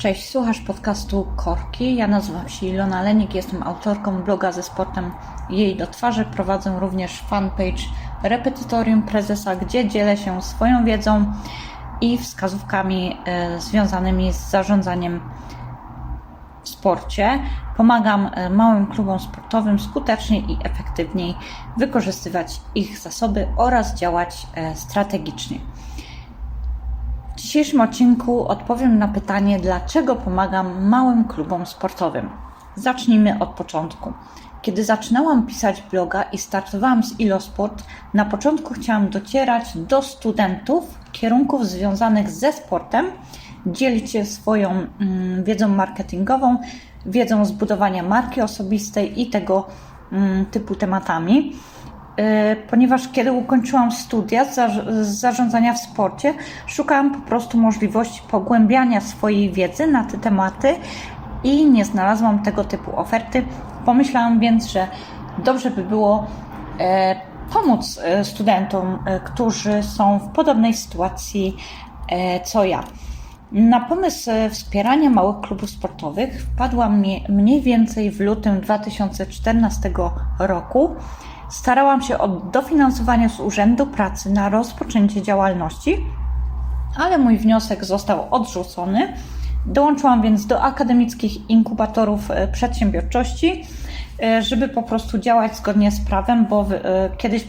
Cześć, słuchasz podcastu Korki. Ja nazywam się Ilona Lenik, jestem autorką bloga ze sportem Jej do twarzy. Prowadzę również fanpage Repetytorium Prezesa, gdzie dzielę się swoją wiedzą i wskazówkami e, związanymi z zarządzaniem w sporcie. Pomagam e, małym klubom sportowym skutecznie i efektywniej wykorzystywać ich zasoby oraz działać e, strategicznie. Dzisiejszym odcinku odpowiem na pytanie, dlaczego pomagam małym klubom sportowym. Zacznijmy od początku. Kiedy zaczynałam pisać bloga i startowałam z Ilosport, na początku chciałam docierać do studentów kierunków związanych ze sportem, dzielić się swoją mm, wiedzą marketingową, wiedzą zbudowania marki osobistej i tego mm, typu tematami. E, ponieważ kiedy ukończyłam studia z zarządzania w sporcie, szukałam po prostu możliwości pogłębiania swojej wiedzy na te tematy i nie znalazłam tego typu oferty. Pomyślałam więc, że dobrze by było e, pomóc e, studentom, którzy są w podobnej sytuacji co ja. Na pomysł wspierania małych klubów sportowych wpadłam mniej więcej w lutym 2014 roku Starałam się o dofinansowanie z Urzędu Pracy na rozpoczęcie działalności, ale mój wniosek został odrzucony. Dołączyłam więc do akademickich inkubatorów e, przedsiębiorczości, e, żeby po prostu działać zgodnie z prawem, bo e, kiedyś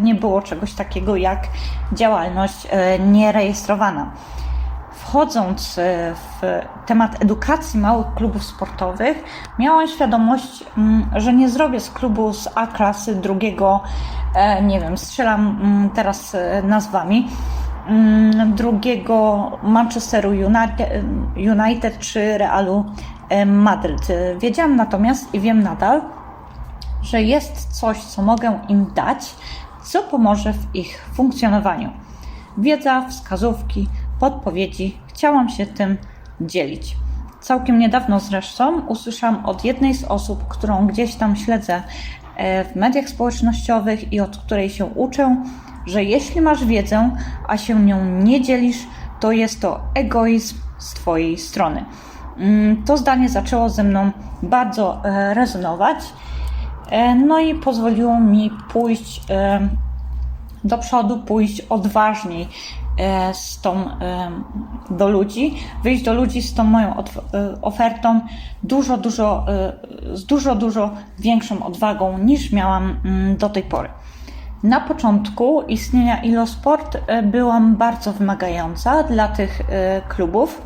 nie było czegoś takiego jak działalność nierejestrowana wchodząc e, w temat edukacji małych klubów sportowych, miałam świadomość, mm, że nie zrobię z klubu z A klasy drugiego, e, nie wiem, strzelam mm, teraz e, nazwami, mm, drugiego Manchesteru United, United czy Realu Madryt. Wiedziałam natomiast i wiem nadal, że jest coś, co mogę im dać, co pomoże w ich funkcjonowaniu. Wiedza, wskazówki, podpowiedzi, chciałam się tym dzielić. Całkiem niedawno zresztą usłyszałam od jednej z osób, którą gdzieś tam śledzę e, w mediach społecznościowych i od której się uczę, że jeśli masz wiedzę, a się nią nie dzielisz, to jest to egoizm z Twojej strony. Mm, to zdanie zaczęło ze mną bardzo e, rezonować, e, no i pozwoliło mi pójść do przodu, pójść odważniej z tą, e, do ludzi, wyjść do ludzi z tą moją e, ofertą dużo, dużo, z dużo, dużo większą odwagą niż miałam mm, do tej pory. Na początku istnienia Ilosport byłam bardzo wymagająca dla tych klubów.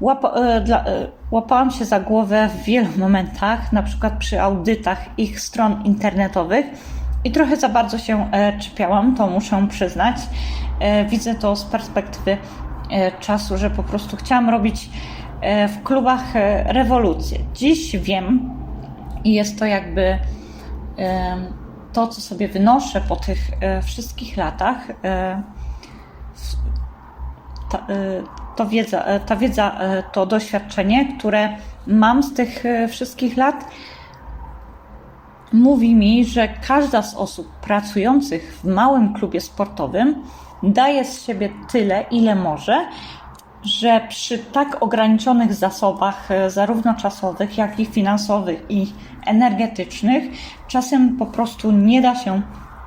Łapa, dla, łapałam się za głowę w wielu momentach, na przykład przy audytach ich stron internetowych i trochę za bardzo się czepiałam, to muszę przyznać. E, widzę to z perspektywy e, czasu, że po prostu chciałam robić e, w klubach rewolucję. Dziś wiem i jest to jakby to, co sobie wynoszę po tych wszystkich latach. Ta, to wiedza, ta wiedza, to doświadczenie, które mam z tych wszystkich lat, mówi mi, że każda z osób pracujących w małym klubie sportowym daje z siebie tyle, ile może, że przy tak ograniczonych zasobach, e, zarówno czasowych, jak i finansowych i energetycznych, czasem po prostu nie da się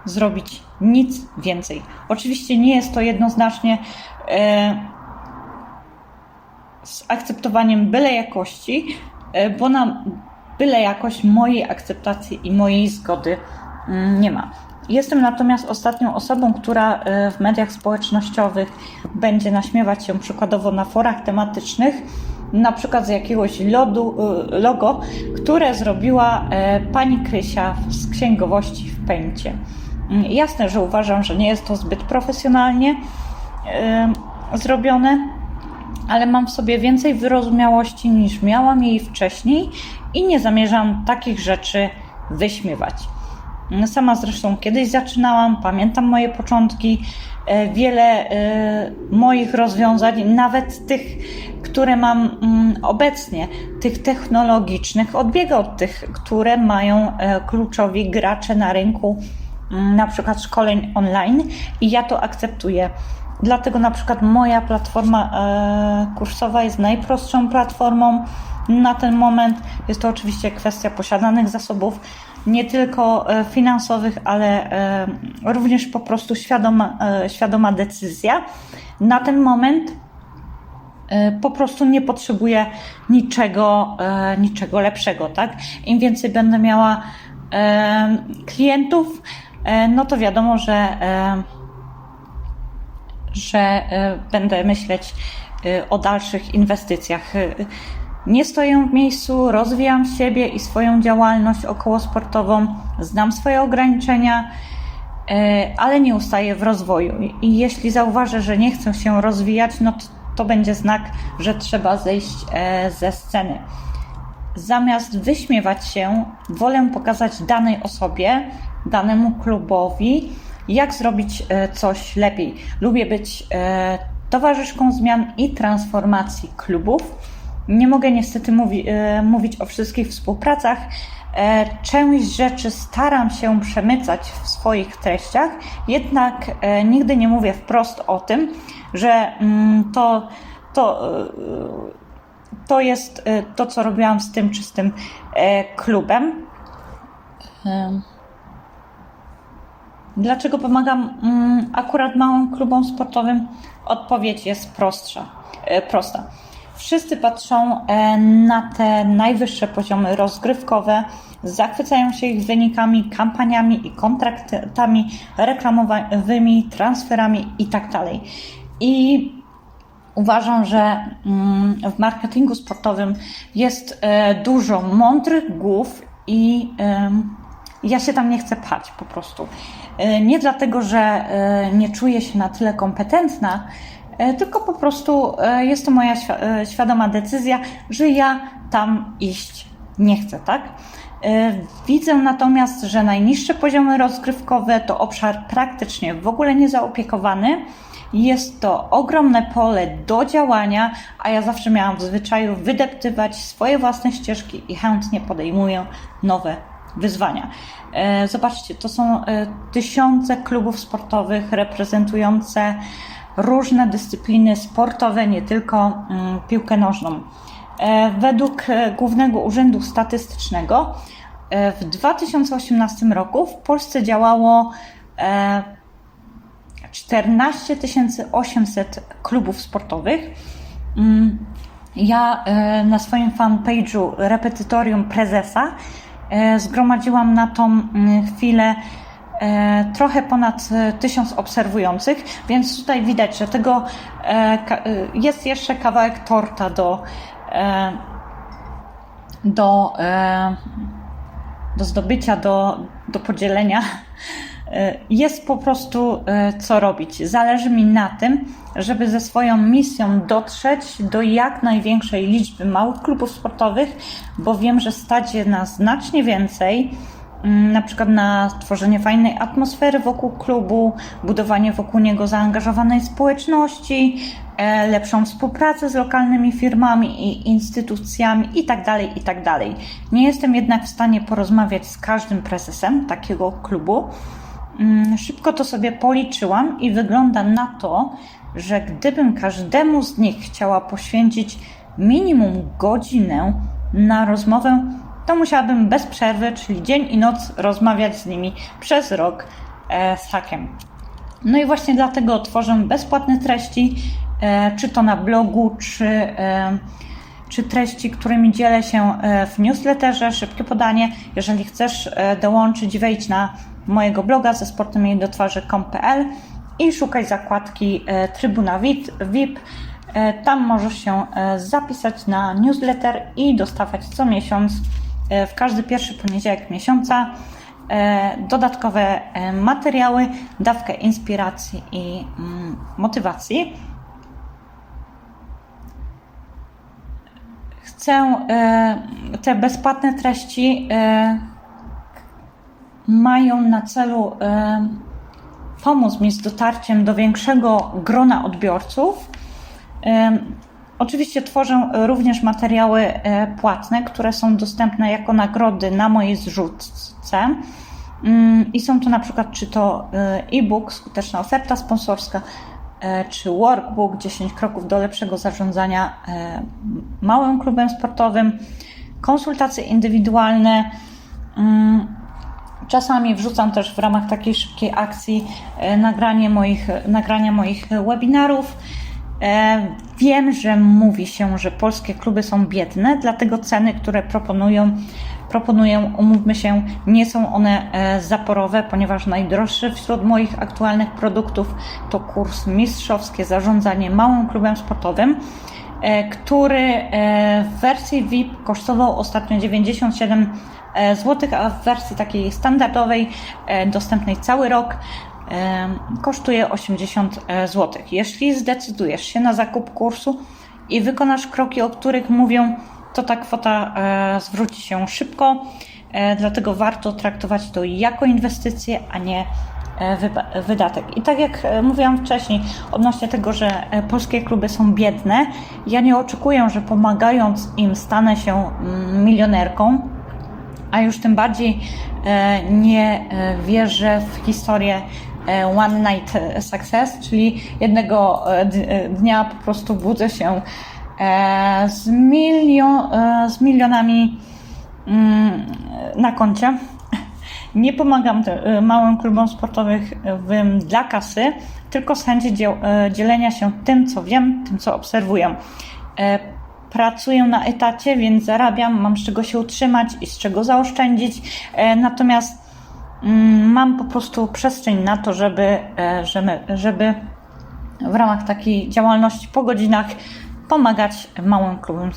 zrobić nic więcej. Oczywiście nie jest to jednoznacznie e, z akceptowaniem byle jakości, e, bo na byle jakość mojej akceptacji i mojej zgody mm, nie ma. Jestem natomiast ostatnią osobą, która e, w mediach społecznościowych będzie naśmiewać się przykładowo na forach tematycznych, na przykład z jakiegoś lodu, e, logo, które zrobiła e, pani Krysia z księgowości w pęcie. Mm, jasne, że uważam, że nie jest to zbyt profesjonalnie zrobione, ale mam w sobie więcej wyrozumiałości niż miałam jej wcześniej i nie zamierzam takich rzeczy wyśmiewać. Sama zresztą kiedyś zaczynałam, pamiętam moje początki. E, wiele e, moich rozwiązań, nawet tych, które mam mm, obecnie, tych technologicznych, odbiega od tych, które mają e, kluczowi gracze na rynku, mm, na przykład szkoleń online, i ja to akceptuję Dlatego na przykład moja platforma kursowa jest najprostszą platformą na ten moment. Jest to oczywiście kwestia posiadanych zasobów, nie tylko e, finansowych, ale e, również po prostu świadoma, e, świadoma decyzja. Na ten moment po prostu nie potrzebuję niczego, niczego lepszego, tak? Im więcej będę miała klientów, no to wiadomo, że, że będę myśleć o dalszych inwestycjach. Nie stoję w miejscu, rozwijam siebie i swoją działalność okołosportową, znam swoje ograniczenia, e, ale nie ustaję w rozwoju. I jeśli zauważę, że nie chcę się rozwijać, no to, to będzie znak, że trzeba zejść e, ze sceny. Zamiast wyśmiewać się, wolę pokazać danej osobie, danemu klubowi, jak zrobić e, coś lepiej. Lubię być towarzyszką zmian i transformacji klubów. Nie mogę niestety mówi, e, mówić o wszystkich współpracach. E, Część rzeczy staram się przemycać w swoich treściach, jednak e, nigdy nie mówię wprost o tym, że mm, to, to, to jest to, co robiłam z tym czy z tym klubem. Em. Dlaczego pomagam mm, akurat małym klubom sportowym? Odpowiedź jest prostsza, prosta. Wszyscy patrzą e, na te najwyższe poziomy rozgrywkowe, zachwycają się ich wynikami, kampaniami i kontraktami reklamowymi, transferami itd. I uważam, że mm, w marketingu sportowym jest e, dużo mądrych głów i ja się tam nie chcę pchać po prostu. E, Nie dlatego, że nie czuję się na tyle kompetentna, tylko po prostu e, jest to moja e, świadoma decyzja, że ja tam iść nie chcę, tak? E, Widzę natomiast, że najniższe poziomy rozgrywkowe to obszar praktycznie w ogóle niezaopiekowany. Jest to ogromne pole do działania, a ja zawsze miałam w zwyczaju wydeptywać swoje własne ścieżki i chętnie podejmuję nowe wyzwania. E, Zobaczcie, to są e, tysiące klubów sportowych reprezentujące różne dyscypliny sportowe, nie tylko mm, piłkę nożną. E, Według e, Głównego Urzędu Statystycznego e, w 2018 roku w Polsce działało e, 14 800 klubów sportowych. Mm, Ja na swoim fanpage'u Repetytorium Prezesa zgromadziłam na tą mm, chwilę trochę ponad e, tysiąc obserwujących, więc tutaj widać, że tego e, e, jest jeszcze kawałek torta do, e, do, e, do zdobycia, do, do podzielenia. E, Jest po prostu e, co robić. Zależy mi na tym, żeby ze swoją misją dotrzeć do jak największej liczby małych klubów sportowych, bo wiem, że stać je na znacznie więcej. Mm, Na przykład na tworzenie fajnej atmosfery wokół klubu, budowanie wokół niego zaangażowanej społeczności, e, lepszą współpracę z lokalnymi firmami i instytucjami itd. itd. Nie jestem jednak w stanie porozmawiać z każdym prezesem takiego klubu. Mm, Szybko to sobie policzyłam i wygląda na to, że gdybym każdemu z nich chciała poświęcić minimum godzinę na rozmowę, to musiałabym bez przerwy, czyli dzień i noc, rozmawiać z nimi przez rok e, z hakiem. No i właśnie dlatego tworzę bezpłatne treści, e, czy to na blogu, czy, e, czy treści, którymi dzielę się e, w newsletterze. Szybkie podanie. Jeżeli chcesz e, dołączyć, wejdź na mojego bloga ze sportem jej do i szukaj zakładki e, Trybuna VIP. Tam możesz się zapisać na newsletter i dostawać co miesiąc, w każdy pierwszy poniedziałek miesiąca, e, dodatkowe e, materiały, dawkę inspiracji i mm, motywacji. Chcę e, te bezpłatne treści e, mają na celu e, pomóc mi z dotarciem do większego grona odbiorców. Oczywiście tworzę również materiały e, płatne, które są dostępne jako nagrody na mojej zrzutce. Mm, I są to na przykład czy to e, e-book, skuteczna oferta sponsorska, e, czy workbook 10 kroków do lepszego zarządzania e, małym klubem sportowym, konsultacje indywidualne. Mm, Czasami wrzucam też w ramach takiej szybkiej akcji e, nagranie moich, nagrania moich webinarów. E, Wiem, że mówi się, że polskie kluby są biedne, dlatego ceny, które proponują, proponują, umówmy się, nie są one e, zaporowe, ponieważ najdroższy wśród moich aktualnych produktów to kurs mistrzowskie zarządzanie małym klubem sportowym, e, który w wersji VIP kosztował ostatnio 97 zł, a w wersji takiej standardowej, dostępnej cały rok, kosztuje 80 zł. Jeśli zdecydujesz się na zakup kursu i wykonasz kroki, o których mówią, to ta kwota e, zwróci się szybko, e, dlatego warto traktować to jako inwestycję, a nie e, wydatek. I tak jak e, mówiłam wcześniej, odnośnie tego, że e, polskie kluby są biedne, ja nie oczekuję, że pomagając im stanę się mm, milionerką, a już tym bardziej e, nie e, wierzę w historię e, One Night Success, czyli jednego e, e, dnia po prostu budzę się e, z, e, z milionami mm, na koncie. Nie pomagam e, małym klubom sportowym dla kasy, tylko z chęci dziel, e, dzielenia się tym, co wiem, tym, co obserwuję. E, Pracuję na etacie, więc zarabiam, mam z czego się utrzymać i z czego zaoszczędzić. E, Natomiast mam po prostu przestrzeń na to, żeby, e, żeby, żeby w ramach takiej działalności po godzinach pomagać małym klubom,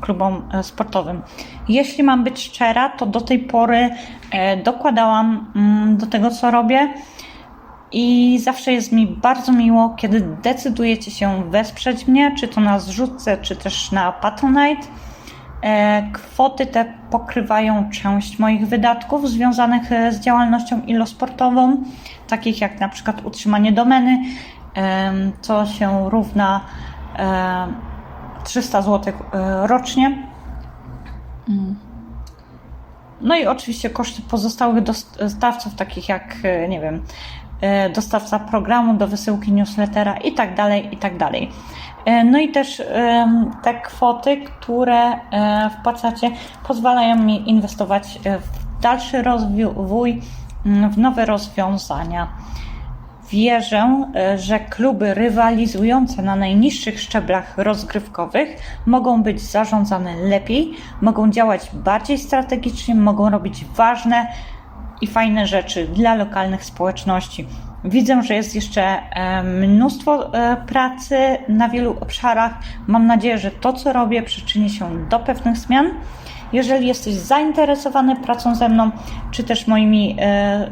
klubom e, sportowym. Jeśli mam być szczera, to do tej pory e, dokładałam mm, do tego, co robię. I zawsze jest mi bardzo miło, kiedy decydujecie się wesprzeć mnie, czy to na zrzutce, czy też na Patronite. E, Kwoty te pokrywają część moich wydatków związanych e, z działalnością ilosportową, takich jak na przykład utrzymanie domeny, co się równa em, 300 zł e, rocznie. Mm. No i oczywiście koszty pozostałych dostawców, takich jak, nie wiem, dostawca programu do wysyłki newslettera i tak dalej, i tak dalej. E, No i też te kwoty, które e, wpłacacie, pozwalają mi inwestować e, w dalszy rozwój, m, w nowe rozwiązania. Wierzę, e, że kluby rywalizujące na najniższych szczeblach rozgrywkowych mogą być zarządzane lepiej, mogą działać bardziej strategicznie, mogą robić ważne i fajne rzeczy dla lokalnych społeczności. Widzę, że jest jeszcze e, mnóstwo e, pracy na wielu obszarach. Mam nadzieję, że to, co robię, przyczyni się do pewnych zmian. Jeżeli jesteś zainteresowany pracą ze mną, czy też moimi, e,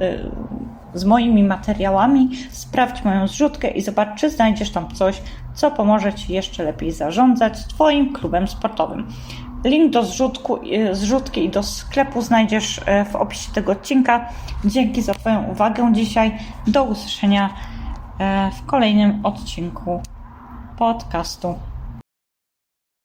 z moimi materiałami, sprawdź moją zrzutkę i zobacz, czy znajdziesz tam coś, co pomoże Ci jeszcze lepiej zarządzać Twoim klubem sportowym. Link do zrzutku, e, zrzutki i do sklepu znajdziesz e, w opisie tego odcinka. Dzięki za Twoją uwagę dzisiaj. Do usłyszenia e, w kolejnym odcinku podcastu.